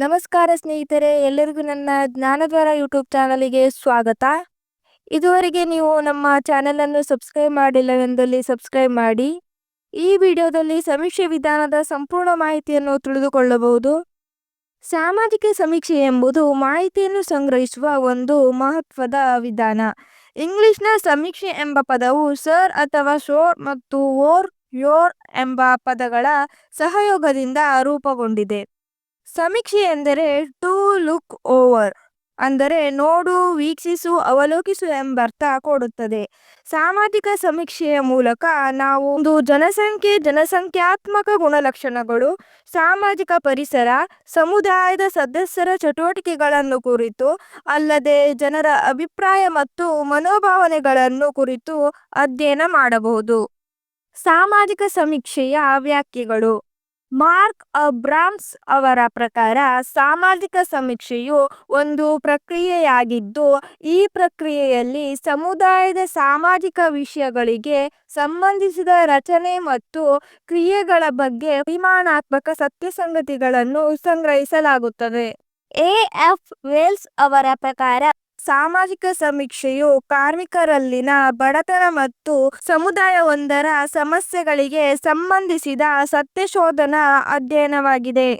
ನಮಸ್ಕಾರ ಸ್ನೇಹಿತರೆ, ಎಲ್ಲರಿಗೂ ನನ್ನ ಜ್ಞಾನದ್ವಾರ ಯೂಟ್ಯೂಬ್ ಚಾನಲಿಗೆ ಸ್ವಾಗತ. ಇದುವರೆಗೆ ನೀವು ನಮ್ಮ ಚಾನಲನ್ನು ಸಬ್ಸ್ಕ್ರೈಬ್ ಮಾಡಿಲ್ಲವೆಂದಲ್ಲಿ ಸಬ್ಸ್ಕ್ರೈಬ್ ಮಾಡಿ. ಈ ವಿಡಿಯೋದಲ್ಲಿ ಸಮೀಕ್ಷೆ ವಿಧಾನದ ಸಂಪೂರ್ಣ ಮಾಹಿತಿಯನ್ನು ತಿಳಿದುಕೊಳ್ಳಬಹುದು. ಸಾಮಾಜಿಕ ಸಮೀಕ್ಷೆ ಎಂಬುದು ಮಾಹಿತಿಯನ್ನು ಸಂಗ್ರಹಿಸುವ ಒಂದು ಮಹತ್ವದ ವಿಧಾನ. ಇಂಗ್ಲಿಷ್ನ ಸಮೀಕ್ಷೆ ಎಂಬ ಪದವು ಸರ್ ಅಥವಾ ಶೋರ್ ಮತ್ತು ಓರ್ ಯೋರ್ ಎಂಬ ಪದಗಳ ಸಹಯೋಗದಿಂದ ರೂಪುಗೊಂಡಿದೆ. ಸಮೀಕ್ಷೆ ಎಂದರೆ ಟು ಲುಕ್ ಓವರ್ ಅಂದರೆ ನೋಡು, ವೀಕ್ಷಿಸು, ಅವಲೋಕಿಸು ಎಂಬರ್ಥ ಕೊಡುತ್ತದೆ. ಸಾಮಾಜಿಕ ಸಮೀಕ್ಷೆಯ ಮೂಲಕ ನಾವು ಒಂದು ಜನಸಂಖ್ಯೆ, ಜನಸಂಖ್ಯಾತ್ಮಕ ಗುಣಲಕ್ಷಣಗಳು, ಸಾಮಾಜಿಕ ಪರಿಸರ, ಸಮುದಾಯದ ಸದಸ್ಯರ ಚಟುವಟಿಕೆಗಳನ್ನು ಕುರಿತು, ಅಲ್ಲದೆ ಜನರ ಅಭಿಪ್ರಾಯ ಮತ್ತು ಮನೋಭಾವನೆಗಳನ್ನು ಕುರಿತು ಅಧ್ಯಯನ ಮಾಡಬಹುದು. ಸಾಮಾಜಿಕ ಸಮೀಕ್ಷೆಯ ವ್ಯಾಖ್ಯೆಗಳು. ಮಾರ್ಕ್ ಅಬ್ರಾಮ್ಸ್ ಅವರ ಪ್ರಕಾರ ಸಾಮಾಜಿಕ ಸಮೀಕ್ಷೆಯು ಒಂದು ಪ್ರಕ್ರಿಯೆಯಾಗಿದ್ದು, ಈ ಪ್ರಕ್ರಿಯೆಯಲ್ಲಿ ಸಮುದಾಯದ ಸಾಮಾಜಿಕ ವಿಷಯಗಳಿಗೆ ಸಂಬಂಧಿಸಿದ ರಚನೆ ಮತ್ತು ಕ್ರಿಯೆಗಳ ಬಗ್ಗೆ ಪರಿಮಾಣಾತ್ಮಕ ಸತ್ಯಸಂಗತಿಗಳನ್ನು ಸಂಗ್ರಹಿಸಲಾಗುತ್ತದೆ. ಎ. ಎಫ್. ವೇಲ್ಸ್ ಅವರ ಪ್ರಕಾರ ಸಾಮಾಜಿಕ ಸಮೀಕ್ಷೆಯು ಕಾರ್ಮಿಕರಲ್ಲಿನ ಬಡತನ ಮತ್ತು ಸಮುದಾಯವೊಂದರ ಸಮಸ್ಯೆಗಳಿಗೆ ಸಂಬಂಧಿಸಿದ ಸತ್ಯಶೋಧನಾ ಅಧ್ಯಯನವಾಗಿದೆ.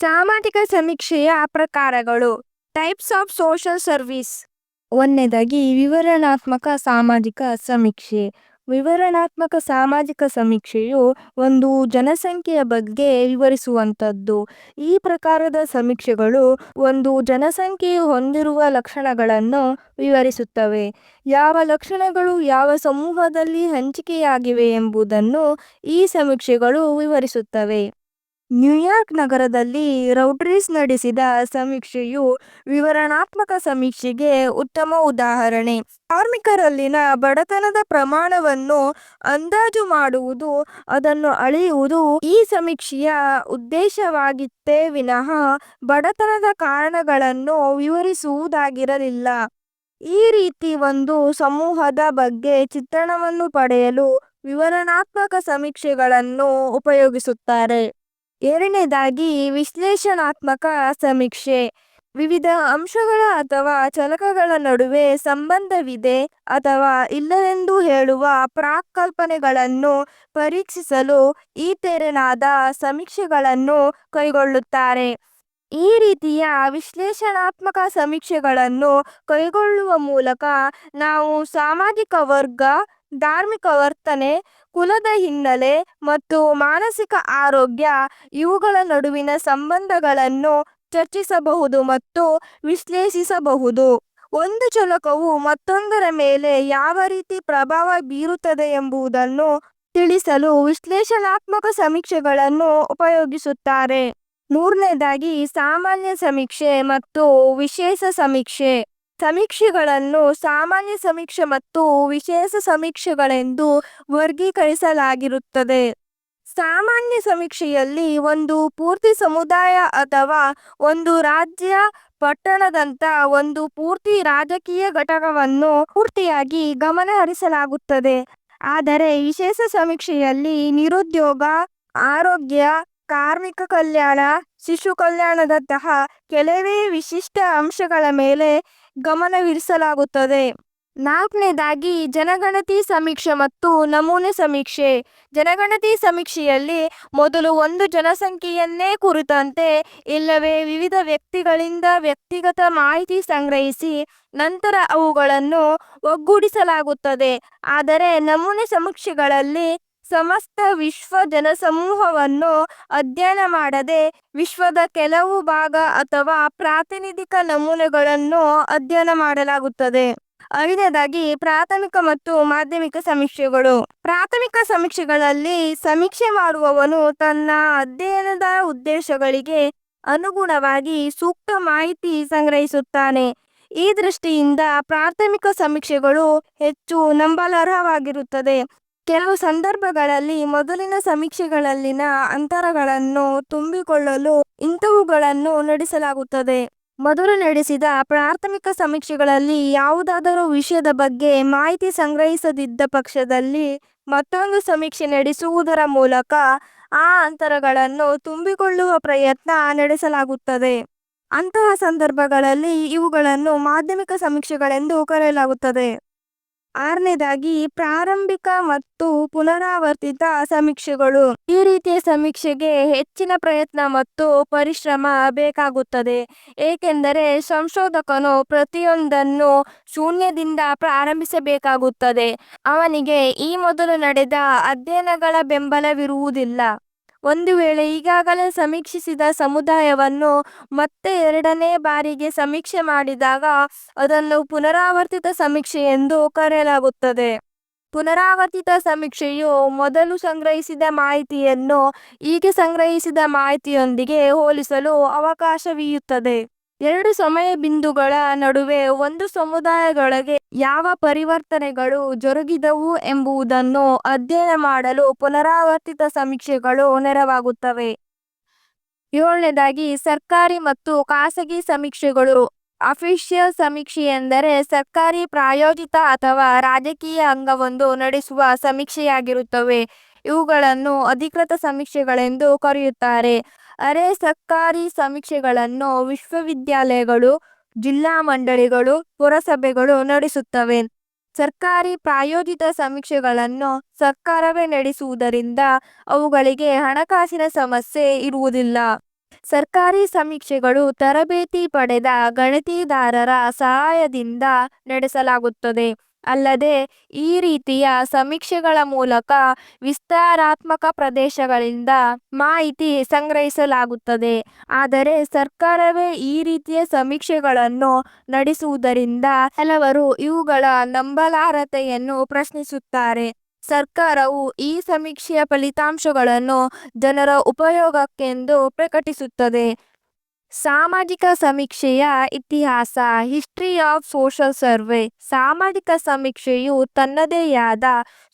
ಸಾಮಾಜಿಕ ಸಮೀಕ್ಷೆಯ ಪ್ರಕಾರಗಳು. ಟೈಪ್ಸ್ ಆಫ್ ಸೋಷಲ್ ಸರ್ವಿಸ್ ಒಂದನೇದಾಗಿ ವಿವರಣಾತ್ಮಕ ಸಾಮಾಜಿಕ ಸಮೀಕ್ಷೆ. ವಿವರಣಾತ್ಮಕ ಸಾಮಾಜಿಕ ಸಮೀಕ್ಷೆಯು ಒಂದು ಜನಸಂಖ್ಯೆಯ ಬಗ್ಗೆ ವಿವರಿಸುವಂಥದ್ದು. ಈ ಪ್ರಕಾರದ ಸಮೀಕ್ಷೆಗಳು ಒಂದು ಜನಸಂಖ್ಯೆಯು ಹೊಂದಿರುವ ಲಕ್ಷಣಗಳನ್ನು ವಿವರಿಸುತ್ತವೆ. ಯಾವ ಲಕ್ಷಣಗಳು ಯಾವ ಸಮೂಹದಲ್ಲಿ ಹಂಚಿಕೆಯಾಗಿವೆ ಎಂಬುದನ್ನು ಈ ಸಮೀಕ್ಷೆಗಳು ವಿವರಿಸುತ್ತವೆ. ನ್ಯೂಯಾರ್ಕ್ ನಗರದಲ್ಲಿ ರೌಟ್ರೀಸ್ ನಡೆಸಿದ ಸಮೀಕ್ಷೆಯು ವಿವರಣಾತ್ಮಕ ಸಮೀಕ್ಷೆಗೆ ಉತ್ತಮ ಉದಾಹರಣೆ. ಕಾರ್ಮಿಕರಲ್ಲಿನ ಬಡತನದ ಪ್ರಮಾಣವನ್ನು ಅಂದಾಜು ಮಾಡುವುದು, ಅದನ್ನು ಅಳೆಯುವುದು ಈ ಸಮೀಕ್ಷೆಯ ಉದ್ದೇಶವಾಗಿತ್ತೇ ವಿನಃ ಬಡತನದ ಕಾರಣಗಳನ್ನು ವಿವರಿಸುವುದಾಗಿರಲಿಲ್ಲ. ಈ ರೀತಿ ಒಂದು ಸಮೂಹದ ಬಗ್ಗೆ ಚಿತ್ರಣವನ್ನು ಪಡೆಯಲು ವಿವರಣಾತ್ಮಕ ಸಮೀಕ್ಷೆಗಳನ್ನು ಉಪಯೋಗಿಸುತ್ತಾರೆ. ಎರಡನೇದಾಗಿ ವಿಶ್ಲೇಷಣಾತ್ಮಕ ಸಮೀಕ್ಷೆ. ವಿವಿಧ ಅಂಶಗಳ ಅಥವಾ ಚಲಕಗಳ ನಡುವೆ ಸಂಬಂಧವಿದೆ ಅಥವಾ ಇಲ್ಲವೆಂದು ಹೇಳುವ ಪ್ರಾಕಲ್ಪನೆಗಳನ್ನು ಪರೀಕ್ಷಿಸಲು ಈ ತೆರನಾದ ಸಮೀಕ್ಷೆಗಳನ್ನು ಕೈಗೊಳ್ಳುತ್ತಾರೆ. ಈ ರೀತಿಯ ವಿಶ್ಲೇಷಣಾತ್ಮಕ ಸಮೀಕ್ಷೆಗಳನ್ನು ಕೈಗೊಳ್ಳುವ ಮೂಲಕ ನಾವು ಸಾಮಾಜಿಕ ವರ್ಗ ಧಾರ್ಮಿಕ ವರ್ತನೆ, ಕುಲದ ಹಿನ್ನೆಲೆ ಮತ್ತು ಮಾನಸಿಕ ಆರೋಗ್ಯ ಇವುಗಳ ನಡುವಿನ ಸಂಬಂಧಗಳನ್ನು ಚರ್ಚಿಸಬಹುದು ಮತ್ತು ವಿಶ್ಲೇಷಿಸಬಹುದು. ಒಂದು ಚಲಕವು ಮತ್ತೊಂದರ ಮೇಲೆ ಯಾವ ರೀತಿ ಪ್ರಭಾವ ಬೀರುತ್ತದೆ ಎಂಬುದನ್ನು ತಿಳಿಸಲು ವಿಶ್ಲೇಷಣಾತ್ಮಕ ಸಮೀಕ್ಷೆಗಳನ್ನು ಉಪಯೋಗಿಸುತ್ತಾರೆ. ಮೂರನೇದಾಗಿ, ಸಾಮಾನ್ಯ ಸಮೀಕ್ಷೆ ಮತ್ತು ವಿಶೇಷ ಸಮೀಕ್ಷೆ. ಸಮೀಕ್ಷೆಗಳನ್ನು ಸಾಮಾನ್ಯ ಸಮೀಕ್ಷೆ ಮತ್ತು ವಿಶೇಷ ಸಮೀಕ್ಷೆಗಳೆಂದು ವರ್ಗೀಕರಿಸಲಾಗಿರುತ್ತದೆ. ಸಾಮಾನ್ಯ ಸಮೀಕ್ಷೆಯಲ್ಲಿ ಒಂದು ಪೂರ್ತಿ ಸಮುದಾಯ ಅಥವಾ ಒಂದು ರಾಜ್ಯ ಪಟ್ಟಣದಂತ ಒಂದು ಪೂರ್ತಿ ರಾಜಕೀಯ ಘಟಕವನ್ನು ಪೂರ್ತಿಯಾಗಿ ಗಮನಹರಿಸಲಾಗುತ್ತದೆ. ಆದರೆ ವಿಶೇಷ ಸಮೀಕ್ಷೆಯಲ್ಲಿ ನಿರುದ್ಯೋಗ, ಆರೋಗ್ಯ, ಕಾರ್ಮಿಕ ಕಲ್ಯಾಣ, ಶಿಶು ಕಲ್ಯಾಣದಂತಹ ಕೆಲವೇ ವಿಶಿಷ್ಟ ಅಂಶಗಳ ಮೇಲೆ ಗಮನವಿರಿಸಲಾಗುತ್ತದೆ. ನಾಲ್ಕನೇದಾಗಿ ಜನಗಣತಿ ಸಮೀಕ್ಷೆ ಮತ್ತು ನಮೂನೆ ಸಮೀಕ್ಷೆ. ಜನಗಣತಿ ಸಮೀಕ್ಷೆಯಲ್ಲಿ ಮೊದಲು ಒಂದು ಜನಸಂಖ್ಯೆಯನ್ನೇ ಕುರಿತಂತೆ ಇಲ್ಲವೇ ವಿವಿಧ ವ್ಯಕ್ತಿಗಳಿಂದ ವ್ಯಕ್ತಿಗತ ಮಾಹಿತಿ ಸಂಗ್ರಹಿಸಿ ನಂತರ ಅವುಗಳನ್ನು ಒಗ್ಗೂಡಿಸಲಾಗುತ್ತದೆ. ಆದರೆ ನಮೂನೆ ಸಮೀಕ್ಷೆಗಳಲ್ಲಿ ಸಮಸ್ತ ವಿಶ್ವ ಜನಸಮೂಹವನ್ನು ಅಧ್ಯಯನ ಮಾಡದೆ ವಿಶ್ವದ ಕೆಲವು ಭಾಗ ಅಥವಾ ಪ್ರಾತಿನಿಧಿಕ ನಮೂನೆಗಳನ್ನು ಅಧ್ಯಯನ ಮಾಡಲಾಗುತ್ತದೆ. ಐದನೇದಾಗಿ ಪ್ರಾಥಮಿಕ ಮತ್ತು ಮಾಧ್ಯಮಿಕ ಸಮೀಕ್ಷೆಗಳು. ಪ್ರಾಥಮಿಕ ಸಮೀಕ್ಷೆಗಳಲ್ಲಿ ಸಮೀಕ್ಷೆ ಮಾಡುವವನು ತನ್ನ ಅಧ್ಯಯನದ ಉದ್ದೇಶಗಳಿಗೆ ಅನುಗುಣವಾಗಿ ಸೂಕ್ತ ಮಾಹಿತಿ ಸಂಗ್ರಹಿಸುತ್ತಾನೆ. ಈ ದೃಷ್ಟಿಯಿಂದ ಪ್ರಾಥಮಿಕ ಸಮೀಕ್ಷೆಗಳು ಹೆಚ್ಚು ನಂಬಲರ್ಹವಾಗಿರುತ್ತದೆ. ಕೆಲವು ಸಂದರ್ಭಗಳಲ್ಲಿ ಮೊದಲಿನ ಸಮೀಕ್ಷೆಗಳಲ್ಲಿನ ಅಂತರಗಳನ್ನು ತುಂಬಿಕೊಳ್ಳಲು ಇಂಥವುಗಳನ್ನು ನಡೆಸಲಾಗುತ್ತದೆ ಮೊದಲು ನಡೆಸಿದ ಪ್ರಾಥಮಿಕ ಸಮೀಕ್ಷೆಗಳಲ್ಲಿ ಯಾವುದಾದರೂ ವಿಷಯದ ಬಗ್ಗೆ ಮಾಹಿತಿ ಸಂಗ್ರಹಿಸದಿದ್ದ ಪಕ್ಷದಲ್ಲಿ ಮತ್ತೊಂದು ಸಮೀಕ್ಷೆ ನಡೆಸುವುದರ ಮೂಲಕ ಆ ಅಂತರಗಳನ್ನು ತುಂಬಿಕೊಳ್ಳುವ ಪ್ರಯತ್ನ ನಡೆಸಲಾಗುತ್ತದೆ. ಅಂತಹ ಸಂದರ್ಭಗಳಲ್ಲಿ ಇವುಗಳನ್ನು ಮಾಧ್ಯಮಿಕ ಸಮೀಕ್ಷೆಗಳೆಂದು ಕರೆಯಲಾಗುತ್ತದೆ. ಆರನೇದಾಗಿ ಪ್ರಾರಂಭಿಕ ಮತ್ತು ಪುನರಾವರ್ತಿತ ಸಮೀಕ್ಷೆಗಳು. ಈ ರೀತಿಯ ಸಮೀಕ್ಷೆಗೆ ಹೆಚ್ಚಿನ ಪ್ರಯತ್ನ ಮತ್ತು ಪರಿಶ್ರಮ ಬೇಕಾಗುತ್ತದೆ ಏಕೆಂದರೆ ಸಂಶೋಧಕನು ಪ್ರತಿಯೊಂದನ್ನು ಶೂನ್ಯದಿಂದ ಪ್ರಾರಂಭಿಸಬೇಕಾಗುತ್ತದೆ. ಅವನಿಗೆ ಈ ಮೊದಲು ನಡೆದ ಅಧ್ಯಯನಗಳ ಬೆಂಬಲವಿರುವುದಿಲ್ಲ. ಒಂದು ವೇಳೆ ಈಗಾಗಲೇ ಸಮೀಕ್ಷಿಸಿದ ಸಮುದಾಯವನ್ನು ಮತ್ತೆ ಎರಡನೇ ಬಾರಿಗೆ ಸಮೀಕ್ಷೆ ಮಾಡಿದಾಗ ಅದನ್ನು ಪುನರಾವರ್ತಿತ ಸಮೀಕ್ಷೆ ಎಂದು ಕರೆಯಲಾಗುತ್ತದೆ. ಪುನರಾವರ್ತಿತ ಸಮೀಕ್ಷೆಯು ಮೊದಲು ಸಂಗ್ರಹಿಸಿದ ಮಾಹಿತಿಯನ್ನು ಈಗ ಸಂಗ್ರಹಿಸಿದ ಮಾಹಿತಿಯೊಂದಿಗೆ ಹೋಲಿಸಲು ಅವಕಾಶವೀಯುತ್ತದೆ. ಎರಡು ಸಮಯ ಬಿಂದುಗಳ ನಡುವೆ ಒಂದು ಸಮುದಾಯಗಳಿಗೆ ಯಾವ ಪರಿವರ್ತನೆಗಳು ಜರುಗಿದವು ಎಂಬುದನ್ನು ಅಧ್ಯಯನ ಮಾಡಲು ಪುನರಾವರ್ತಿತ ಸಮೀಕ್ಷೆಗಳು ನೆರವಾಗುತ್ತವೆ. ಏಳನೇದಾಗಿ, ಸರ್ಕಾರಿ ಮತ್ತು ಖಾಸಗಿ ಸಮೀಕ್ಷೆಗಳು. ಅಫಿಷಿಯಲ್ ಸಮೀಕ್ಷೆಯೆಂದರೆ ಸರ್ಕಾರಿ, ಪ್ರಾಯೋಜಿತ ಅಥವಾ ರಾಜಕೀಯ ಅಂಗವೊಂದು ನಡೆಸುವ ಸಮೀಕ್ಷೆಯಾಗಿರುತ್ತವೆ. ಇವುಗಳನ್ನು ಅಧಿಕೃತ ಸಮೀಕ್ಷೆಗಳೆಂದು ಕರೆಯುತ್ತಾರೆ. ಅರೆ-ಸರ್ಕಾರಿ ಸಮೀಕ್ಷೆಗಳನ್ನು ವಿಶ್ವವಿದ್ಯಾಲಯಗಳು, ಜಿಲ್ಲಾ ಮಂಡಳಿಗಳು, ಪುರಸಭೆಗಳು ನಡೆಸುತ್ತವೆ. ಸರ್ಕಾರಿ ಪ್ರಾಯೋಜಿತ ಸಮೀಕ್ಷೆಗಳನ್ನು ಸರ್ಕಾರವೇ ನಡೆಸುವುದರಿಂದ ಅವುಗಳಿಗೆ ಹಣಕಾಸಿನ ಸಮಸ್ಯೆ ಇರುವುದಿಲ್ಲ. ಸರ್ಕಾರಿ ಸಮೀಕ್ಷೆಗಳು ತರಬೇತಿ ಪಡೆದ ಗಣತಿದಾರರ ಸಹಾಯದಿಂದ ನಡೆಸಲಾಗುತ್ತದೆ. ಅಲ್ಲದೆ ಈ ರೀತಿಯ ಸಮೀಕ್ಷೆಗಳ ಮೂಲಕ ವಿಸ್ತಾರಾತ್ಮಕ ಪ್ರದೇಶಗಳಿಂದ ಮಾಹಿತಿ ಸಂಗ್ರಹಿಸಲಾಗುತ್ತದೆ. ಆದರೆ ಸರ್ಕಾರವೇ ಈ ರೀತಿಯ ಸಮೀಕ್ಷೆಗಳನ್ನು ನಡೆಸುವುದರಿಂದ ಹಲವರು ಇವುಗಳ ನಂಬಲಾರ್ಹತೆಯನ್ನು ಪ್ರಶ್ನಿಸುತ್ತಾರೆ. ಸರ್ಕಾರವು ಈ ಸಮೀಕ್ಷೆಯ ಫಲಿತಾಂಶಗಳನ್ನು ಜನರ ಉಪಯೋಗಕ್ಕೆಂದು ಪ್ರಕಟಿಸುತ್ತದೆ. ಸಾಮಾಜಿಕ ಸಮೀಕ್ಷೆಯ ಇತಿಹಾಸ ಹಿಸ್ಟ್ರಿ ಆಫ್ ಸೋಷಲ್ ಸರ್ವೆ. ಸಾಮಾಜಿಕ ಸಮೀಕ್ಷೆಯು ತನ್ನದೇ ಆದ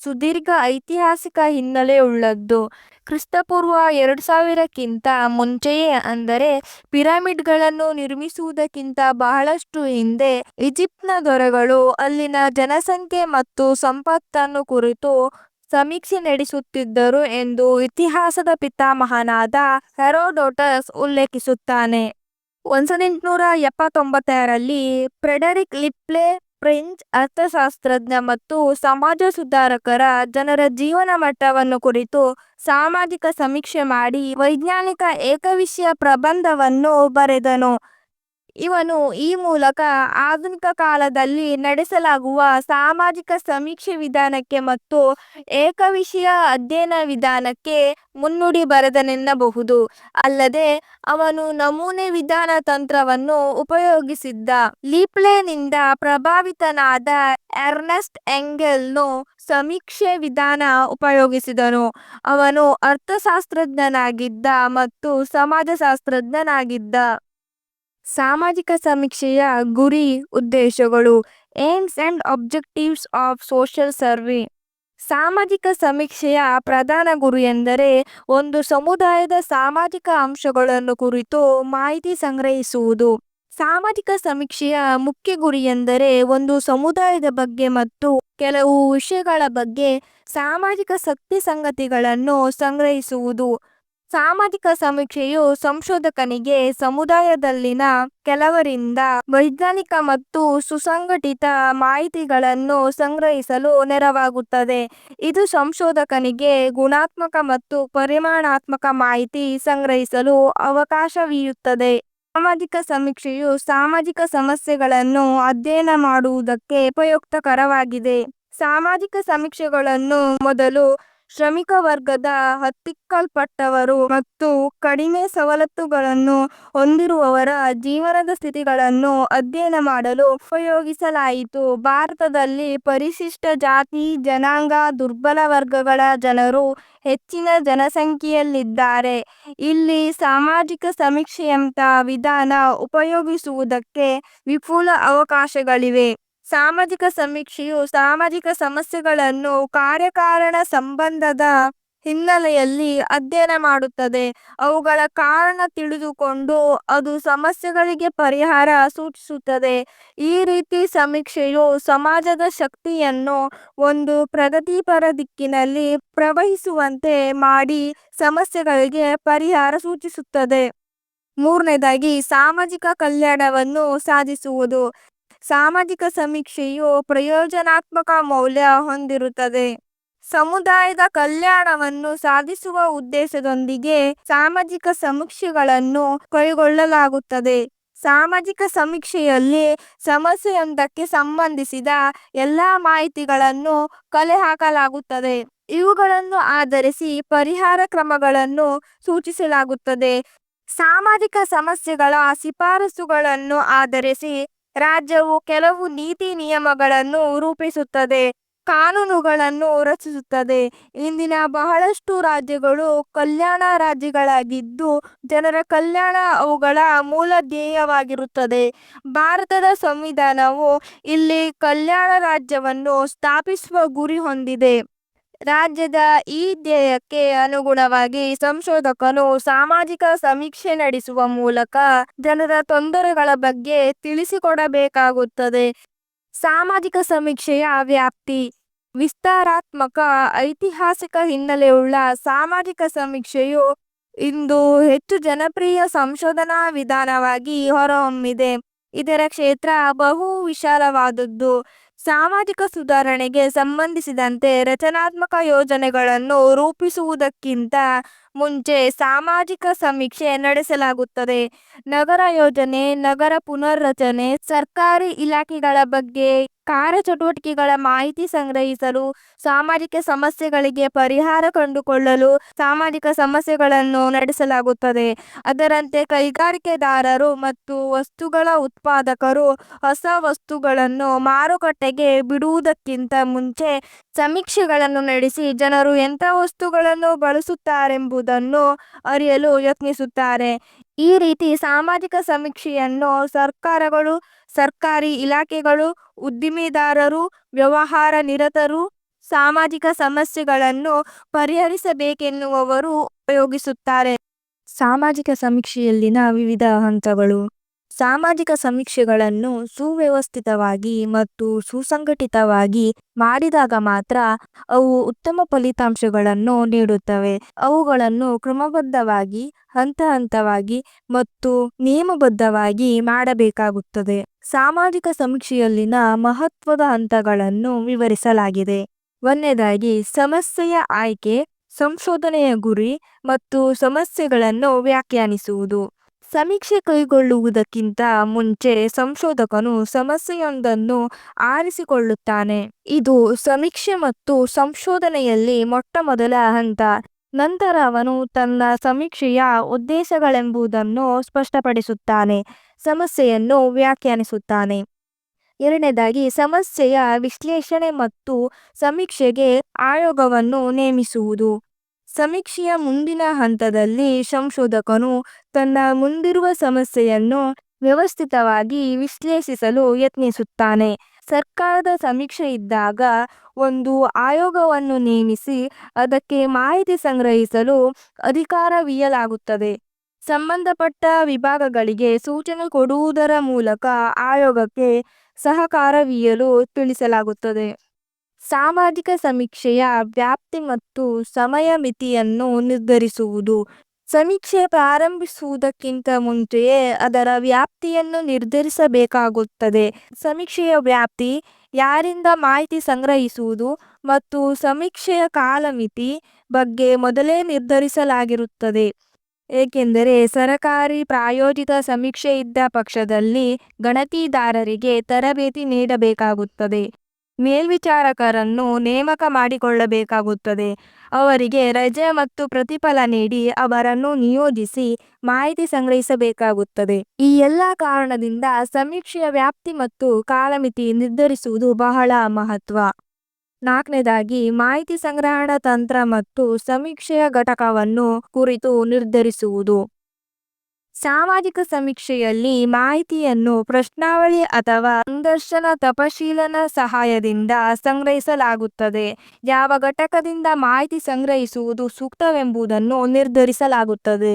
ಸುದೀರ್ಘ ಐತಿಹಾಸಿಕ ಹಿನ್ನೆಲೆಯುಳ್ಳದ್ದು. ಕ್ರಿಸ್ತಪೂರ್ವ ಎರಡು ಸಾವಿರಕ್ಕಿಂತ ಮುಂಚೆಯೇ ಅಂದರೆ ಪಿರಮಿಡ್ಗಳನ್ನು ನಿರ್ಮಿಸುವುದಕ್ಕಿಂತ ಬಹಳಷ್ಟು ಹಿಂದೆ ಈಜಿಪ್ಟ್ನ ದೊರೆಗಳು ಅಲ್ಲಿನ ಜನಸಂಖ್ಯೆ ಮತ್ತು ಸಂಪತ್ತನ್ನು ಕುರಿತು ಸಮೀಕ್ಷೆ ನಡೆಸುತ್ತಿದ್ದರು ಎಂದು ಇತಿಹಾಸದ ಪಿತಾಮಹನಾದ ಹೆರೋಡೋಟಸ್ ಉಲ್ಲೇಖಿಸುತ್ತಾನೆ. ಒಂಸೆಂಟುನೂರ ಎಪ್ಪತ್ತೊಂಬತ್ತರಲ್ಲಿ ಫ್ರೆಡರಿಕ್ ಲಿಪ್ಲೆ, ಫ್ರೆಂಚ್ ಅರ್ಥಶಾಸ್ತ್ರಜ್ಞ ಮತ್ತು ಸಮಾಜ ಸುಧಾರಕರ ಜನರ ಜೀವನ ಮಟ್ಟವನ್ನು ಕುರಿತು ಸಾಮಾಜಿಕ ಸಮೀಕ್ಷೆ ಮಾಡಿ ವೈಜ್ಞಾನಿಕ ಏಕವಿಷಯ ಪ್ರಬಂಧವನ್ನು ಬರೆದನು. ಇವನು ಈ ಮೂಲಕ ಆಧುನಿಕ ಕಾಲದಲ್ಲಿ ನಡೆಸಲಾಗುವ ಸಾಮಾಜಿಕ ಸಮೀಕ್ಷೆ ವಿಧಾನಕ್ಕೆ ಮತ್ತು ಏಕವಿಷಯ ಅಧ್ಯಯನ ವಿಧಾನಕ್ಕೆ ಮುನ್ನುಡಿ ಬರೆದನೆನ್ನಬಹುದು. ಅಲ್ಲದೆ, ಅವನು ನಮೂನೆ ವಿಧಾನ ತಂತ್ರವನ್ನು ಉಪಯೋಗಿಸಿದ್ದ. ಲೀಪ್ಲೇನಿಂದ ಪ್ರಭಾವಿತನಾದ ಎರ್ನೆಸ್ಟ್ ಎಂಗೆಲ್ನು ಸಮೀಕ್ಷೆ ವಿಧಾನ ಉಪಯೋಗಿಸಿದನು. ಅವನು ಅರ್ಥಶಾಸ್ತ್ರಜ್ಞನಾಗಿದ್ದ ಮತ್ತು ಸಮಾಜಶಾಸ್ತ್ರಜ್ಞನಾಗಿದ್ದ. ಸಾಮಾಜಿಕ ಸಮೀಕ್ಷೆಯ ಗುರಿ ಉದ್ದೇಶಗಳು. Aims and objectives of social survey. ಸಾಮಾಜಿಕ ಸಮೀಕ್ಷೆಯ ಪ್ರಧಾನ ಗುರಿ ಎಂದರೆ ಒಂದು ಸಮುದಾಯದ ಸಾಮಾಜಿಕ ಅಂಶಗಳನ್ನು ಕುರಿತು ಮಾಹಿತಿ ಸಂಗ್ರಹಿಸುವುದು. ಸಾಮಾಜಿಕ ಸಮೀಕ್ಷೆಯ ಮುಖ್ಯ ಗುರಿ ಎಂದರೆ ಒಂದು ಸಮುದಾಯದ ಬಗ್ಗೆ ಮತ್ತು ಕೆಲವು ವಿಷಯಗಳ ಬಗ್ಗೆ ಸಾಮಾಜಿಕ ಸತ್ಯ ಸಂಗತಿಗಳನ್ನು ಸಂಗ್ರಹಿಸುವುದು. ಸಾಮಾಜಿಕ ಸಮೀಕ್ಷೆಯು ಸಂಶೋಧಕನಿಗೆ ಸಮುದಾಯದಲ್ಲಿನ ಕೆಲವರಿಂದ ವೈಜ್ಞಾನಿಕ ಮತ್ತು ಸುಸಂಘಟಿತ ಮಾಹಿತಿಗಳನ್ನು ಸಂಗ್ರಹಿಸಲು ನೆರವಾಗುತ್ತದೆ. ಇದು ಸಂಶೋಧಕನಿಗೆ ಗುಣಾತ್ಮಕ ಮತ್ತು ಪರಿಮಾಣಾತ್ಮಕ ಮಾಹಿತಿ ಸಂಗ್ರಹಿಸಲು ಅವಕಾಶವೀಯುತ್ತದೆ. ಸಾಮಾಜಿಕ ಸಮೀಕ್ಷೆಯು ಸಾಮಾಜಿಕ ಸಮಸ್ಯೆಗಳನ್ನು ಅಧ್ಯಯನ ಮಾಡುವುದಕ್ಕೆ ಉಪಯುಕ್ತಕರವಾಗಿದೆ. ಸಾಮಾಜಿಕ ಸಮೀಕ್ಷೆಗಳನ್ನು ಮೊದಲು ಶ್ರಮಿಕವರ್ಗದ ಹತ್ತಿಕ್ಕಲ್ಪಟ್ಟವರು ಮತ್ತು ಕಡಿಮೆ ಸವಲತ್ತುಗಳನ್ನು ಹೊಂದಿರುವವರ ಜೀವನದ ಸ್ಥಿತಿಗಳನ್ನು ಅಧ್ಯಯನ ಮಾಡಲು ಉಪಯೋಗಿಸಲಾಯಿತು. ಭಾರತದಲ್ಲಿ ಪರಿಶಿಷ್ಟ ಜಾತಿ, ಜನಾಂಗ, ದುರ್ಬಲ ವರ್ಗಗಳ ಜನರು ಹೆಚ್ಚಿನ ಜನಸಂಖ್ಯೆಯಲ್ಲಿದ್ದಾರೆ. ಇಲ್ಲಿ ಸಾಮಾಜಿಕ ಸಮೀಕ್ಷೆಯಂತಹ ವಿಧಾನ ಉಪಯೋಗಿಸುವುದಕ್ಕೆ ವಿಪುಲ ಅವಕಾಶಗಳಿವೆ. ಸಾಮಾಜಿಕ ಸಮೀಕ್ಷೆಯು ಸಾಮಾಜಿಕ ಸಮಸ್ಯೆಗಳನ್ನು ಕಾರ್ಯಕಾರಣ ಸಂಬಂಧದ ಹಿನ್ನೆಲೆಯಲ್ಲಿ ಅಧ್ಯಯನ ಮಾಡುತ್ತದೆ. ಅವುಗಳ ಕಾರಣ ತಿಳಿದುಕೊಂಡು ಅದು ಸಮಸ್ಯೆಗಳಿಗೆ ಪರಿಹಾರ ಸೂಚಿಸುತ್ತದೆ. ಈ ರೀತಿ ಸಮೀಕ್ಷೆಯು ಸಮಾಜದ ಶಕ್ತಿಯನ್ನು ಒಂದು ಪ್ರಗತಿಪರ ದಿಕ್ಕಿನಲ್ಲಿ ಪ್ರವಹಿಸುವಂತೆ ಮಾಡಿ ಸಮಸ್ಯೆಗಳಿಗೆ ಪರಿಹಾರ ಸೂಚಿಸುತ್ತದೆ. ಮೂರನೇದಾಗಿ, ಸಾಮಾಜಿಕ ಕಲ್ಯಾಣವನ್ನು ಸಾಧಿಸುವುದು. ಸಾಮಾಜಿಕ ಸಮೀಕ್ಷೆಯು ಪ್ರಯೋಜನಾತ್ಮಕ ಮೌಲ್ಯ ಹೊಂದಿರುತ್ತದೆ. ಸಮುದಾಯದ ಕಲ್ಯಾಣವನ್ನು ಸಾಧಿಸುವ ಉದ್ದೇಶದೊಂದಿಗೆ ಸಾಮಾಜಿಕ ಸಮೀಕ್ಷೆಗಳನ್ನು ಕೈಗೊಳ್ಳಲಾಗುತ್ತದೆ. ಸಾಮಾಜಿಕ ಸಮೀಕ್ಷೆಯಲ್ಲಿ ಸಮಸ್ಯೆಯೊಂದಕ್ಕೆ ಸಂಬಂಧಿಸಿದ ಎಲ್ಲ ಮಾಹಿತಿಗಳನ್ನು ಕಲೆ ಹಾಕಲಾಗುತ್ತದೆ ಇವುಗಳನ್ನು ಆಧರಿಸಿ ಪರಿಹಾರ ಕ್ರಮಗಳನ್ನು ಸೂಚಿಸಲಾಗುತ್ತದೆ. ಸಾಮಾಜಿಕ ಸಮಸ್ಯೆಗಳ ಶಿಫಾರಸುಗಳನ್ನು ಆಧರಿಸಿ ರಾಜ್ಯವು ಕೆಲವು ನೀತಿ ನಿಯಮಗಳನ್ನು ರೂಪಿಸುತ್ತದೆ, ಕಾನೂನುಗಳನ್ನು ರಚಿಸುತ್ತದೆ. ಇಂದಿನ ಬಹಳಷ್ಟು ರಾಜ್ಯಗಳು ಕಲ್ಯಾಣ ರಾಜ್ಯಗಳಾಗಿದ್ದು, ಜನರ ಕಲ್ಯಾಣ ಅವುಗಳ ಮೂಲ ಧ್ಯೇಯವಾಗಿರುತ್ತದೆ. ಭಾರತದ ಸಂವಿಧಾನವು ಇಲ್ಲಿ ಕಲ್ಯಾಣ ರಾಜ್ಯವನ್ನು ಸ್ಥಾಪಿಸುವ ಗುರಿ ಹೊಂದಿದೆ. ರಾಜ್ಯದ ಈ ಧ್ಯೇಯಕ್ಕೆ ಅನುಗುಣವಾಗಿ ಸಂಶೋಧಕನು ಸಾಮಾಜಿಕ ಸಮೀಕ್ಷೆ ನಡೆಸುವ ಮೂಲಕ ಜನರ ತೊಂದರೆಗಳ ಬಗ್ಗೆ ತಿಳಿಸಿಕೊಡಬೇಕಾಗುತ್ತದೆ. ಸಾಮಾಜಿಕ ಸಮೀಕ್ಷೆಯ ವ್ಯಾಪ್ತಿ. ವಿಸ್ತಾರಾತ್ಮಕ ಐತಿಹಾಸಿಕ ಹಿನ್ನೆಲೆಯುಳ್ಳ ಸಾಮಾಜಿಕ ಸಮೀಕ್ಷೆಯು ಇಂದು ಹೆಚ್ಚು ಜನಪ್ರಿಯ ಸಂಶೋಧನಾ ವಿಧಾನವಾಗಿ ಹೊರಹೊಮ್ಮಿದೆ. ಇದರ ಕ್ಷೇತ್ರ ಬಹು ವಿಶಾಲವಾದದ್ದು. ಸಾಮಾಜಿಕ ಸುಧಾರಣೆಗೆ ಸಂಬಂಧಿಸಿದಂತೆ ರಚನಾತ್ಮಕ ಯೋಜನೆಗಳನ್ನು ರೂಪಿಸುವುದಕ್ಕಿಂತ ಮುಂಚೆ ಸಾಮಾಜಿಕ ಸಮೀಕ್ಷೆ ನಡೆಸಲಾಗುತ್ತದೆ. ನಗರ ಯೋಜನೆ, ನಗರ ಪುನರ್ರಚನೆ, ಸರ್ಕಾರಿ ಇಲಾಖೆಗಳ ಬಗ್ಗೆ ಕಾರ್ಯಚಟುವಟಿಕೆಗಳ ಮಾಹಿತಿ ಸಂಗ್ರಹಿಸಲು, ಸಾಮಾಜಿಕ ಸಮಸ್ಯೆಗಳಿಗೆ ಪರಿಹಾರ ಕಂಡುಕೊಳ್ಳಲು ಸಾಮಾಜಿಕ ಸಮಸ್ಯೆಗಳನ್ನು ನಡೆಸಲಾಗುತ್ತದೆ. ಅದರಂತೆ ಕೈಗಾರಿಕೆದಾರರು ಮತ್ತು ವಸ್ತುಗಳ ಉತ್ಪಾದಕರು ಹೊಸ ವಸ್ತುಗಳನ್ನು ಮಾರುಕಟ್ಟೆಗೆ ಬಿಡುವುದಕ್ಕಿಂತ ಮುಂಚೆ ಸಮೀಕ್ಷೆಗಳನ್ನು ನಡೆಸಿ ಜನರು ಎಂಥ ವಸ್ತುಗಳನ್ನು ಬಳಸುತ್ತಾರೆಂಬುದನ್ನು ಅರಿಯಲು ಯತ್ನಿಸುತ್ತಾರೆ. ಈ ರೀತಿ ಸಾಮಾಜಿಕ ಸಮೀಕ್ಷೆಯನ್ನು ಸರ್ಕಾರಗಳು, ಸರ್ಕಾರಿ ಇಲಾಖೆಗಳು, ಉದ್ದಿಮೆದಾರರು, ವ್ಯವಹಾರ ನಿರತರು, ಸಾಮಾಜಿಕ ಸಮಸ್ಯೆಗಳನ್ನು ಪರಿಹರಿಸಬೇಕೆನ್ನುವವರು ಉಪಯೋಗಿಸುತ್ತಾರೆ. ಸಾಮಾಜಿಕ ಸಮೀಕ್ಷೆಯಲ್ಲಿನ ವಿವಿಧ ಹಂತಗಳು. ಸಾಮಾಜಿಕ ಸಮೀಕ್ಷೆಗಳನ್ನು ಸುವ್ಯವಸ್ಥಿತವಾಗಿ ಮತ್ತು ಸುಸಂಘಟಿತವಾಗಿ ಮಾಡಿದಾಗ ಮಾತ್ರ ಅವು ಉತ್ತಮ ಫಲಿತಾಂಶಗಳನ್ನು ನೀಡುತ್ತವೆ. ಅವುಗಳನ್ನು ಕ್ರಮಬದ್ಧವಾಗಿ ಹಂತ ಹಂತವಾಗಿ ಮತ್ತು ನಿಯಮಬದ್ಧವಾಗಿ ಮಾಡಬೇಕಾಗುತ್ತದೆ. ಸಾಮಾಜಿಕ ಸಮೀಕ್ಷೆಯಲ್ಲಿನ ಮಹತ್ವದ ಹಂತಗಳನ್ನು ವಿವರಿಸಲಾಗಿದೆ. ಒಂದನೇದಾಗಿ, ಸಮಸ್ಯೆಯ ಆಯ್ಕೆ, ಸಂಶೋಧನೆಯ ಗುರಿ ಮತ್ತು ಸಮಸ್ಯೆಗಳನ್ನು ವ್ಯಾಖ್ಯಾನಿಸುವುದು. ಸಮೀಕ್ಷೆ ಕೈಗೊಳ್ಳುವುದಕ್ಕಿಂತ ಮುಂಚೆ ಸಂಶೋಧಕನು ಸಮಸ್ಯೆಯೊಂದನ್ನು ಆರಿಸಿಕೊಳ್ಳುತ್ತಾನೆ. ಇದು ಸಮೀಕ್ಷೆ ಮತ್ತು ಸಂಶೋಧನೆಯಲ್ಲಿ ಮೊಟ್ಟಮೊದಲ ಹಂತ. ನಂತರ ಅವನು ತನ್ನ ಸಮೀಕ್ಷೆಯ ಉದ್ದೇಶಗಳೆಂಬುದನ್ನು ಸ್ಪಷ್ಟಪಡಿಸುತ್ತಾನೆ, ಸಮಸ್ಯೆಯನ್ನು ವ್ಯಾಖ್ಯಾನಿಸುತ್ತಾನೆ. ಎರಡನೇದಾಗಿ, ಸಮಸ್ಯೆಯ ವಿಶ್ಲೇಷಣೆ ಮತ್ತು ಸಮೀಕ್ಷೆಗೆ ಆಯೋಗವನ್ನು ನೇಮಿಸುವುದು. ಸಮೀಕ್ಷೆಯ ಮುಂದಿನ ಹಂತದಲ್ಲಿ ಸಂಶೋಧಕನು ತನ್ನ ಮುಂದಿರುವ ಸಮಸ್ಯೆಯನ್ನು ವ್ಯವಸ್ಥಿತವಾಗಿ ವಿಶ್ಲೇಷಿಸಲು ಯತ್ನಿಸುತ್ತಾನೆ. ಸರ್ಕಾರದ ಸಮೀಕ್ಷೆ ಇದ್ದಾಗ ಒಂದು ಆಯೋಗವನ್ನು ನೇಮಿಸಿ ಅದಕ್ಕೆ ಮಾಹಿತಿ ಸಂಗ್ರಹಿಸಲು ಅಧಿಕಾರವೀಯಲಾಗುತ್ತದೆ. ಸಂಬಂಧಪಟ್ಟ ವಿಭಾಗಗಳಿಗೆ ಸೂಚನೆ ಕೊಡುವುದರ ಮೂಲಕ ಆಯೋಗಕ್ಕೆ ಸಹಕಾರವೀಯಲು ತಿಳಿಸಲಾಗುತ್ತದೆ. ಸಾಮಾಜಿಕ ಸಮೀಕ್ಷೆಯ ವ್ಯಾಪ್ತಿ ಮತ್ತು ಸಮಯ ಮಿತಿಯನ್ನು ನಿರ್ಧರಿಸುವುದು. ಸಮೀಕ್ಷೆ ಪ್ರಾರಂಭಿಸುವುದಕ್ಕಿಂತ ಮುಂಚೆಯೇ ಅದರ ವ್ಯಾಪ್ತಿಯನ್ನು ನಿರ್ಧರಿಸಬೇಕಾಗುತ್ತದೆ. ಸಮೀಕ್ಷೆಯ ವ್ಯಾಪ್ತಿ ಯಾರಿಂದ ಮಾಹಿತಿ ಸಂಗ್ರಹಿಸುವುದು ಮತ್ತು ಸಮೀಕ್ಷೆಯ ಕಾಲಮಿತಿ ಬಗ್ಗೆ ಮೊದಲೇ ನಿರ್ಧರಿಸಲಾಗಿರುತ್ತದೆ. ಏಕೆಂದರೆ ಸರಕಾರಿ ಪ್ರಾಯೋಜಿತ ಸಮೀಕ್ಷೆ ಇದ್ದ ಪಕ್ಷದಲ್ಲಿ ಗಣತಿದಾರರಿಗೆ ತರಬೇತಿ ನೀಡಬೇಕಾಗುತ್ತದೆ. ಮೇಲ್ವಿಚಾರಕರನ್ನು ನೇಮಕ ಮಾಡಿಕೊಳ್ಳಬೇಕಾಗುತ್ತದೆ. ಅವರಿಗೆ ರಜೆ ಮತ್ತು ಪ್ರತಿಫಲ ನೀಡಿ ಅವರನ್ನು ನಿಯೋಜಿಸಿ ಮಾಹಿತಿ ಸಂಗ್ರಹಿಸಬೇಕಾಗುತ್ತದೆ. ಈ ಎಲ್ಲ ಕಾರಣದಿಂದ ಸಮೀಕ್ಷೆಯ ವ್ಯಾಪ್ತಿ ಮತ್ತು ಕಾಲಮಿತಿ ನಿರ್ಧರಿಸುವುದು ಬಹಳ ಮಹತ್ವ. ನಾಲ್ಕನೇದಾಗಿ, ಮಾಹಿತಿ ಸಂಗ್ರಹಣಾ ತಂತ್ರ ಮತ್ತು ಸಮೀಕ್ಷೆಯ ಘಟಕವನ್ನು ಕುರಿತು ನಿರ್ಧರಿಸುವುದು. ಸಾಮಾಜಿಕ ಸಮೀಕ್ಷೆಯಲ್ಲಿ ಮಾಹಿತಿಯನ್ನು ಪ್ರಶ್ನಾವಳಿ ಅಥವಾ ಸಂದರ್ಶನ ತಪಶೀಲನ ಸಹಾಯದಿಂದ ಸಂಗ್ರಹಿಸಲಾಗುತ್ತದೆ. ಯಾವ ಘಟಕದಿಂದ ಮಾಹಿತಿ ಸಂಗ್ರಹಿಸುವುದು ಸೂಕ್ತವೆಂಬುದನ್ನು ನಿರ್ಧರಿಸಲಾಗುತ್ತದೆ.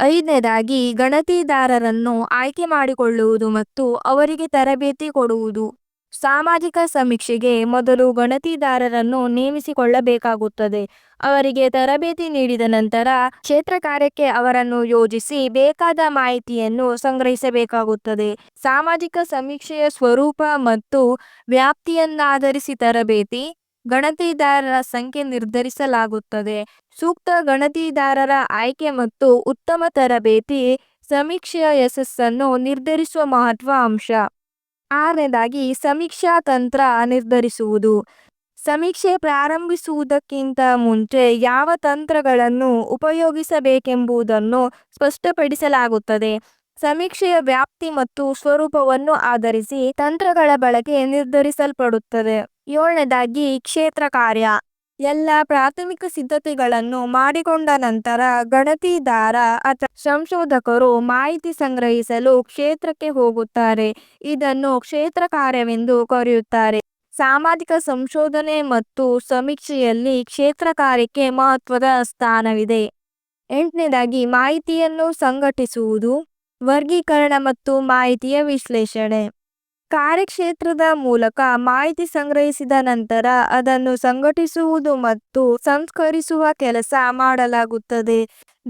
ಐದನೇದಾಗಿ, ಗಣತಿದಾರರನ್ನು ಆಯ್ಕೆ ಮಾಡಿಕೊಳ್ಳುವುದು ಮತ್ತು ಅವರಿಗೆ ತರಬೇತಿ ಕೊಡುವುದು. ಸಾಮಾಜಿಕ ಸಮೀಕ್ಷೆಗೆ ಮೊದಲು ಗಣತಿದಾರರನ್ನು ನೇಮಿಸಿಕೊಳ್ಳಬೇಕಾಗುತ್ತದೆ. ಅವರಿಗೆ ತರಬೇತಿ ನೀಡಿದ ನಂತರ ಕ್ಷೇತ್ರ ಕಾರ್ಯಕ್ಕೆ ಅವರನ್ನು ಯೋಜಿಸಿ ಬೇಕಾದ ಮಾಹಿತಿಯನ್ನು ಸಂಗ್ರಹಿಸಬೇಕಾಗುತ್ತದೆ. ಸಾಮಾಜಿಕ ಸಮೀಕ್ಷೆಯ ಸ್ವರೂಪ ಮತ್ತು ವ್ಯಾಪ್ತಿಯನ್ನಾಧರಿಸಿ ತರಬೇತಿ ಗಣತಿದಾರರ ಸಂಖ್ಯೆ ನಿರ್ಧರಿಸಲಾಗುತ್ತದೆ. ಸೂಕ್ತ ಗಣತಿದಾರರ ಆಯ್ಕೆ ಮತ್ತು ಉತ್ತಮ ತರಬೇತಿ ಸಮೀಕ್ಷೆಯ ಯಶಸ್ಸನ್ನು ನಿರ್ಧರಿಸುವ ಮಹತ್ವ ಅಂಶ. ಆರನೇದಾಗಿ ಸಮೀಕ್ಷಾ ತಂತ್ರ ನಿರ್ಧರಿಸುವುದು. ಸಮೀಕ್ಷೆ ಪ್ರಾರಂಭಿಸುವುದಕ್ಕಿಂತ ಮುಂಚೆ ಯಾವ ತಂತ್ರಗಳನ್ನು ಉಪಯೋಗಿಸಬೇಕೆಂಬುದನ್ನು ಸ್ಪಷ್ಟಪಡಿಸಲಾಗುತ್ತದೆ. ಸಮೀಕ್ಷೆಯ ವ್ಯಾಪ್ತಿ ಮತ್ತು ಸ್ವರೂಪವನ್ನು ಆಧರಿಸಿ ತಂತ್ರಗಳ ಬಳಕೆ ನಿರ್ಧರಿಸಲ್ಪಡುತ್ತದೆ. ಏಳನೇದಾಗಿ ಕ್ಷೇತ್ರ ಕಾರ್ಯ. ಎಲ್ಲ ಪ್ರಾಥಮಿಕ ಸಿದ್ಧತೆಗಳನ್ನು ಮಾಡಿಕೊಂಡ ನಂತರ ಗಣತಿದಾರ ಅಥವಾ ಸಂಶೋಧಕರು ಮಾಹಿತಿ ಸಂಗ್ರಹಿಸಲು ಕ್ಷೇತ್ರಕ್ಕೆ ಹೋಗುತ್ತಾರೆ. ಇದನ್ನು ಕ್ಷೇತ್ರ ಕಾರ್ಯವೆಂದು ಕರೆಯುತ್ತಾರೆ. ಸಾಮಾಜಿಕ ಸಂಶೋಧನೆ ಮತ್ತು ಸಮೀಕ್ಷೆಯಲ್ಲಿ ಕ್ಷೇತ್ರ ಕಾರ್ಯಕ್ಕೆ ಮಹತ್ವದ ಸ್ಥಾನವಿದೆ. ಎಂಟನೇದಾಗಿ ಮಾಹಿತಿಯನ್ನು ಸಂಘಟಿಸುವುದು, ವರ್ಗೀಕರಣ ಮತ್ತು ಮಾಹಿತಿಯ ವಿಶ್ಲೇಷಣೆ. ಕಾರ್ಯಕ್ಷೇತ್ರದ ಮೂಲಕ ಮಾಹಿತಿ ಸಂಗ್ರಹಿಸಿದ ನಂತರ ಅದನ್ನು ಸಂಘಟಿಸುವುದು ಮತ್ತು ಸಂಸ್ಕರಿಸುವ ಕೆಲಸ ಮಾಡಲಾಗುತ್ತದೆ.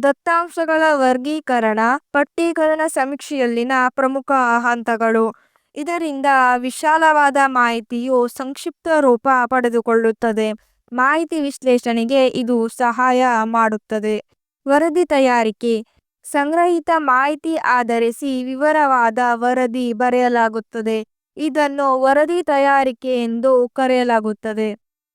ದತ್ತಾಂಶಗಳ ವರ್ಗೀಕರಣ ಪಟ್ಟೀಕರಣ ಸಮೀಕ್ಷೆಯಲ್ಲಿನ ಪ್ರಮುಖ ಹಂತಗಳು. ಇದರಿಂದ ವಿಶಾಲವಾದ ಮಾಹಿತಿಯು ಸಂಕ್ಷಿಪ್ತ ರೂಪ ಪಡೆದುಕೊಳ್ಳುತ್ತದೆ. ಮಾಹಿತಿ ವಿಶ್ಲೇಷಣೆಗೆ ಇದು ಸಹಾಯ ಮಾಡುತ್ತದೆ. ವರದಿ ತಯಾರಿಕೆ. ಸಂಗ್ರಹಿತ ಮಾಹಿತಿ ಆಧರಿಸಿ ವಿವರವಾದ ವರದಿ ಬರೆಯಲಾಗುತ್ತದೆ. ಇದನ್ನು ವರದಿ ತಯಾರಿಕೆ ಎಂದು ಕರೆಯಲಾಗುತ್ತದೆ.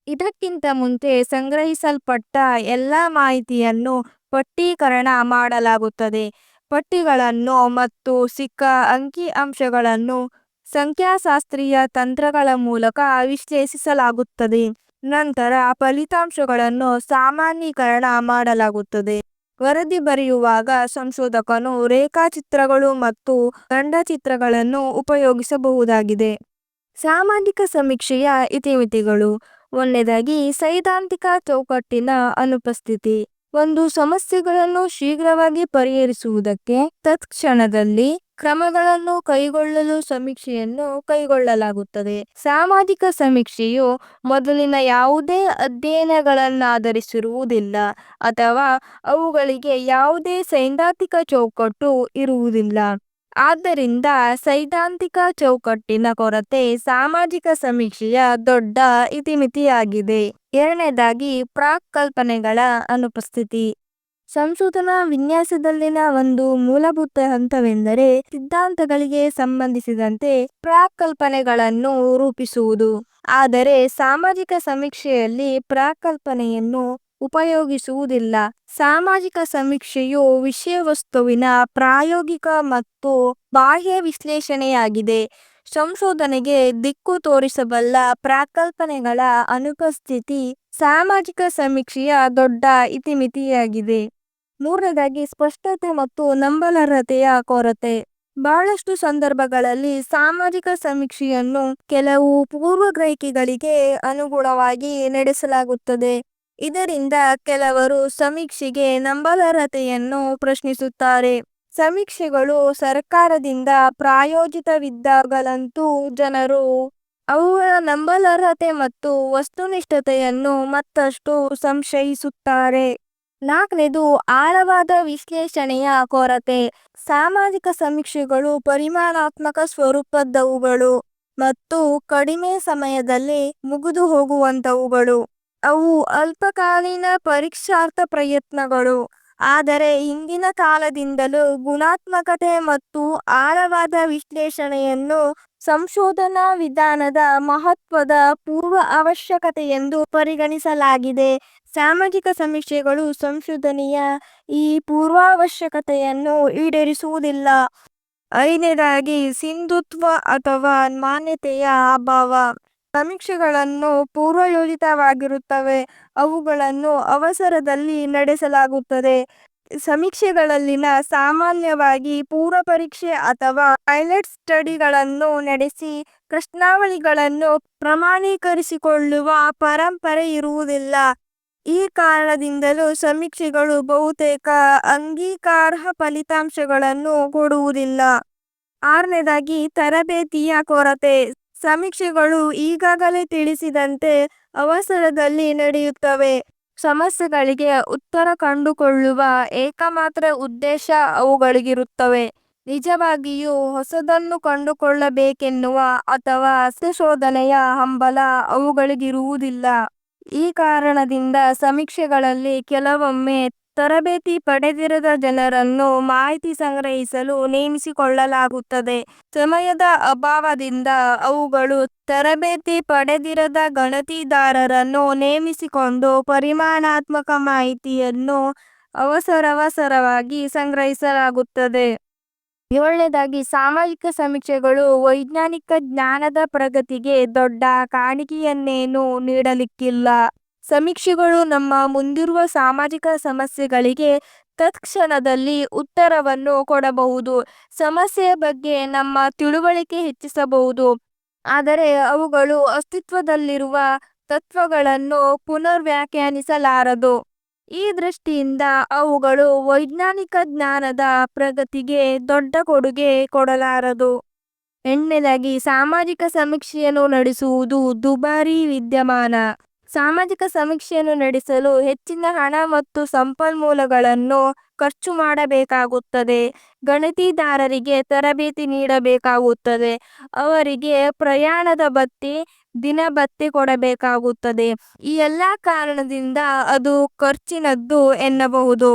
ಇದಕ್ಕಿಂತ ಮುಂಚೆ ಸಂಗ್ರಹಿಸಲ್ಪಟ್ಟ ಎಲ್ಲ ಮಾಹಿತಿಯನ್ನು ಪಟ್ಟೀಕರಣ ಮಾಡಲಾಗುತ್ತದೆ. ಪಟ್ಟಿಗಳನ್ನು ಮತ್ತು ಸಿಕ್ಕ ಅಂಕಿ ಅಂಶಗಳನ್ನು ಸಂಖ್ಯಾಶಾಸ್ತ್ರೀಯ ತಂತ್ರಗಳ ಮೂಲಕ ವಿಶ್ಲೇಷಿಸಲಾಗುತ್ತದೆ. ನಂತರ ಫಲಿತಾಂಶಗಳನ್ನು ಸಾಮಾನ್ಯೀಕರಣ ಮಾಡಲಾಗುತ್ತದೆ. ವರದಿ ಬರೆಯುವಾಗ ಸಂಶೋಧಕನು ರೇಖಾಚಿತ್ರಗಳು ಮತ್ತು ಖಂಡಚಿತ್ರಗಳನ್ನು ಉಪಯೋಗಿಸಬಹುದಾಗಿದೆ. ಸಾಮಾಜಿಕ ಸಮೀಕ್ಷೆಯ ಇತಿಮಿತಿಗಳು. ಒಂದನೇದಾಗಿ, ಸೈದ್ಧಾಂತಿಕ ಚೌಕಟ್ಟಿನ ಅನುಪಸ್ಥಿತಿ. ಒಂದು ಸಮಸ್ಯೆಗಳನ್ನು ಶೀಘ್ರವಾಗಿ ಪರಿಹರಿಸುವುದಕ್ಕೆ ತತ್ಕ್ಷಣದಲ್ಲಿ ಕ್ರಮಗಳನ್ನು ಕೈಗೊಳ್ಳಲು ಸಮೀಕ್ಷೆಯನ್ನು ಕೈಗೊಳ್ಳಲಾಗುತ್ತದೆ. ಸಾಮಾಜಿಕ ಸಮೀಕ್ಷೆಯು ಮೊದಲಿನ ಯಾವುದೇ ಅಧ್ಯಯನಗಳನ್ನಾಧರಿಸಿರುವುದಿಲ್ಲ ಅಥವಾ ಅವುಗಳಿಗೆ ಯಾವುದೇ ಸೈದ್ಧಾಂತಿಕ ಚೌಕಟ್ಟು ಇರುವುದಿಲ್ಲ. ಆದ್ದರಿಂದ ಸೈದ್ಧಾಂತಿಕ ಚೌಕಟ್ಟಿನ ಕೊರತೆ ಸಾಮಾಜಿಕ ಸಮೀಕ್ಷೆಯ ದೊಡ್ಡ ಇತಿಮಿತಿಯಾಗಿದೆ. ಎರಡನೇದಾಗಿ ಪ್ರಾಕ್ ಕಲ್ಪನೆಗಳ ಅನುಪಸ್ಥಿತಿ. ಸಂಶೋಧನಾ ವಿನ್ಯಾಸದಲ್ಲಿನ ಒಂದು ಮೂಲಭೂತ ಹಂತವೆಂದರೆ ಸಿದ್ಧಾಂತಗಳಿಗೆ ಸಂಬಂಧಿಸಿದಂತೆ ಪ್ರಾಕಲ್ಪನೆಗಳನ್ನು ರೂಪಿಸುವುದು. ಆದರೆ ಸಾಮಾಜಿಕ ಸಮೀಕ್ಷೆಯಲ್ಲಿ ಪ್ರಾಕಲ್ಪನೆಯನ್ನು ಉಪಯೋಗಿಸುವುದಿಲ್ಲ. ಸಾಮಾಜಿಕ ಸಮೀಕ್ಷೆಯು ವಿಷಯವಸ್ತುವಿನ ಪ್ರಾಯೋಗಿಕ ಮತ್ತು ಬಾಹ್ಯ ವಿಶ್ಲೇಷಣೆಯಾಗಿದೆ. ಸಂಶೋಧನೆಗೆ ದಿಕ್ಕು ತೋರಿಸಬಲ್ಲ ಪ್ರಾಕಲ್ಪನೆಗಳ ಅನುಪಸ್ಥಿತಿ ಸಾಮಾಜಿಕ ಸಮೀಕ್ಷೆಯ ದೊಡ್ಡ ಇತಿಮಿತಿಯಾಗಿದೆ. ಮೂರನೇದಾಗಿ ಸ್ಪಷ್ಟತೆ ಮತ್ತು ನಂಬಲರ್ಹತೆಯ ಕೊರತೆ. ಬಹಳಷ್ಟು ಸಂದರ್ಭಗಳಲ್ಲಿ ಸಾಮಾಜಿಕ ಸಮೀಕ್ಷೆಯನ್ನು ಕೆಲವು ಪೂರ್ವಗ್ರಹಿಕೆಗಳಿಗೆ ಅನುಗುಣವಾಗಿ ನಡೆಸಲಾಗುತ್ತದೆ. ಇದರಿಂದ ಕೆಲವರು ಸಮೀಕ್ಷೆಗೆ ನಂಬಲರ್ಹತೆಯನ್ನು ಪ್ರಶ್ನಿಸುತ್ತಾರೆ. ಸಮೀಕ್ಷೆಗಳು ಸರ್ಕಾರದಿಂದ ಪ್ರಾಯೋಜಿತವಿದ್ದಾಗಲಂತೂ ಜನರು ಅವುಗಳ ನಂಬಲರ್ಹತೆ ಮತ್ತು ವಸ್ತುನಿಷ್ಠತೆಯನ್ನು ಮತ್ತಷ್ಟು ಸಂಶಯಿಸುತ್ತಾರೆ. ನಾಲ್ಕನೇದು ಆಳವಾದ ವಿಶ್ಲೇಷಣೆಯ ಕೊರತೆ. ಸಾಮಾಜಿಕ ಸಮೀಕ್ಷೆಗಳು ಪರಿಮಾಣಾತ್ಮಕ ಸ್ವರೂಪದವುಗಳು ಮತ್ತು ಕಡಿಮೆ ಸಮಯದಲ್ಲಿ ಮುಗಿದು ಹೋಗುವಂಥವುಗಳು ಅವು ಅಲ್ಪಕಾಲೀನ ಪರೀಕ್ಷಾರ್ಥ ಪ್ರಯತ್ನಗಳು. ಆದರೆ ಹಿಂದಿನ ಕಾಲದಿಂದಲೂ ಗುಣಾತ್ಮಕತೆ ಮತ್ತು ಆಳವಾದ ವಿಶ್ಲೇಷಣೆಯನ್ನು ಸಂಶೋಧನಾ ವಿಧಾನದ ಮಹತ್ವದ ಪೂರ್ವ ಅವಶ್ಯಕತೆ ಎಂದು ಪರಿಗಣಿಸಲಾಗಿದೆ. ಸಾಮಾಜಿಕ ಸಮೀಕ್ಷೆಗಳು ಸಂಶೋಧನೆಯ ಈ ಪೂರ್ವಾವಶ್ಯಕತೆಯನ್ನು ಈಡೇರಿಸುವುದಿಲ್ಲ. ಐದನೇದಾಗಿ ಸಿಂಧುತ್ವ ಅಥವಾ ಮಾನ್ಯತೆಯ ಅಭಾವ. ಸಮೀಕ್ಷೆಗಳನ್ನು ಪೂರ್ವಯೋಜಿತವಾಗಿರುತ್ತವೆ ಅವುಗಳನ್ನು ಅವಸರದಲ್ಲಿ ನಡೆಸಲಾಗುತ್ತದೆ ಸಮೀಕ್ಷೆಗಳಲ್ಲಿನ ಸಾಮಾನ್ಯವಾಗಿ ಪೂರ್ವ ಪರೀಕ್ಷೆ ಅಥವಾ ಪೈಲಟ್ ಸ್ಟಡಿಗಳನ್ನು ನಡೆಸಿ ಪ್ರಶ್ನಾವಳಿಗಳನ್ನು ಪ್ರಮಾಣೀಕರಿಸಿಕೊಳ್ಳುವ ಪರಂಪರೆ ಇರುವುದಿಲ್ಲ. ಈ ಕಾರಣದಿಂದಲೂ ಸಮೀಕ್ಷೆಗಳು ಬಹುತೇಕ ಅಂಗೀಕಾರ್ಹ ಫಲಿತಾಂಶಗಳನ್ನು ಕೊಡುವುದಿಲ್ಲ. ಆರನೇದಾಗಿ ತರಬೇತಿಯ ಕೊರತೆ. ಸಮೀಕ್ಷೆಗಳು ಈಗಾಗಲೇ ತಿಳಿಸಿದಂತೆ ಅವಸರದಲ್ಲಿ ನಡೆಯುತ್ತವೆ. ಸಮಸ್ಯೆಗಳಿಗೆ ಉತ್ತರ ಕಂಡುಕೊಳ್ಳುವ ಏಕಮಾತ್ರ ಉದ್ದೇಶ ಅವುಗಳಿಗಿರುತ್ತವೆ. ನಿಜವಾಗಿಯೂ ಹೊಸದನ್ನು ಕಂಡುಕೊಳ್ಳಬೇಕೆನ್ನುವ ಅಥವಾ ಸತ್ಯಶೋಧನೆಯ ಹಂಬಲ ಅವುಗಳಿಗಿರುವುದಿಲ್ಲ. ಈ ಕಾರಣದಿಂದ ಸಮೀಕ್ಷೆಗಳಲ್ಲಿ ಕೆಲವೊಮ್ಮೆ ತರಬೇತಿ ಪಡೆದಿರದ ಜನರನ್ನು ಮಾಹಿತಿ ಸಂಗ್ರಹಿಸಲು ನೇಮಿಸಿಕೊಳ್ಳಲಾಗುತ್ತದೆ. ಸಮಯದ ಅಭಾವದಿಂದ ಅವುಗಳು ತರಬೇತಿ ಪಡೆದಿರದ ಗಣತಿದಾರರನ್ನು ನೇಮಿಸಿಕೊಂಡು ಪರಿಮಾಣಾತ್ಮಕ ಮಾಹಿತಿಯನ್ನು ಅವಸರವಸರವಾಗಿ ಸಂಗ್ರಹಿಸಲಾಗುತ್ತದೆ. ಏಳನೇದಾಗಿ, ಸಾಮಾಜಿಕ ಸಮೀಕ್ಷೆಗಳು ವೈಜ್ಞಾನಿಕ ಜ್ಞಾನದ ಪ್ರಗತಿಗೆ ದೊಡ್ಡ ಕಾಣಿಕೆಯನ್ನೇನು ನೀಡಲಿಕ್ಕಿಲ್ಲ. ಸಮೀಕ್ಷೆಗಳು ನಮ್ಮ ಮುಂದಿರುವ ಸಾಮಾಜಿಕ ಸಮಸ್ಯೆಗಳಿಗೆ ತತ್ಕ್ಷಣದಲ್ಲಿ ಉತ್ತರವನ್ನು ಕೊಡಬಹುದು. ಸಮಸ್ಯೆಯ ಬಗ್ಗೆ ನಮ್ಮ ತಿಳುವಳಿಕೆ ಹೆಚ್ಚಿಸಬಹುದು. ಆದರೆ ಅವುಗಳು ಅಸ್ತಿತ್ವದಲ್ಲಿರುವ ತತ್ವಗಳನ್ನು ಪುನರ್ ವ್ಯಾಖ್ಯಾನಿಸಲಾರದು. ಈ ದೃಷ್ಟಿಯಿಂದ ಅವುಗಳು ವೈಜ್ಞಾನಿಕ ಜ್ಞಾನದ ಪ್ರಗತಿಗೆ ದೊಡ್ಡ ಕೊಡುಗೆ ಕೊಡಲಾರದು. ಎಣ್ಣೆದಾಗಿ ಸಾಮಾಜಿಕ ಸಮೀಕ್ಷೆಯನ್ನು ನಡೆಸುವುದು ದುಬಾರಿ ವಿದ್ಯಮಾನ. ಸಾಮಾಜಿಕ ಸಮೀಕ್ಷೆಯನ್ನು ನಡೆಸಲು ಹೆಚ್ಚಿನ ಹಣ ಮತ್ತು ಸಂಪನ್ಮೂಲಗಳನ್ನು ಖರ್ಚು ಮಾಡಬೇಕಾಗುತ್ತದೆ. ಗಣತಿದಾರರಿಗೆ ತರಬೇತಿ ನೀಡಬೇಕಾಗುತ್ತದೆ. ಅವರಿಗೆ ಪ್ರಯಾಣದ ಭತ್ಯೆ, ಬತ್ತಿ ಕೊಡಬೇಕಾಗುತ್ತದೆ. ಈ ಎಲ್ಲ ಕಾರಣದಿಂದ ಅದು ಖರ್ಚಿನದ್ದು ಎನ್ನಬಹುದು.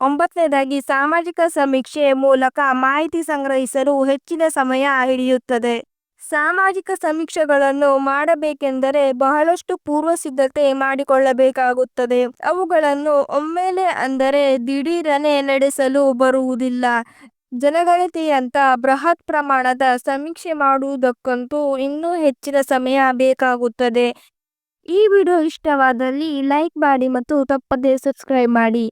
ಒಂಬತ್ತನೇದಾಗಿ ಸಾಮಾಜಿಕ ಸಮೀಕ್ಷೆ ಮೂಲಕ ಮಾಹಿತಿ ಸಂಗ್ರಹಿಸಲು ಹೆಚ್ಚಿನ ಸಮಯ ಹಿಡಿಯುತ್ತದೆ. ಸಾಮಾಜಿಕ ಸಮೀಕ್ಷೆಗಳನ್ನು ಮಾಡಬೇಕೆಂದರೆ ಬಹಳಷ್ಟು ಪೂರ್ವ ಸಿದ್ಧತೆ ಮಾಡಿಕೊಳ್ಳಬೇಕಾಗುತ್ತದೆ. ಅವುಗಳನ್ನು ಒಮ್ಮೆಲೆ ಅಂದರೆ ದಿಢೀರನೆ ನಡೆಸಲು ಬರುವುದಿಲ್ಲ. ಜನಗಣತಿಯಂತ ಬೃಹತ್ ಪ್ರಮಾಣದ ಸಮೀಕ್ಷೆ ಮಾಡುವುದಕ್ಕಂತೂ ಇನ್ನೂ ಹೆಚ್ಚಿನ ಸಮಯ ಬೇಕಾಗುತ್ತದೆ. ಈ ವಿಡಿಯೋ ಇಷ್ಟವಾದಲ್ಲಿ ಲೈಕ್ ಮಾಡಿ ಮತ್ತು ತಪ್ಪದೆ ಸಬ್ಸ್ಕ್ರೈಬ್ ಮಾಡಿ.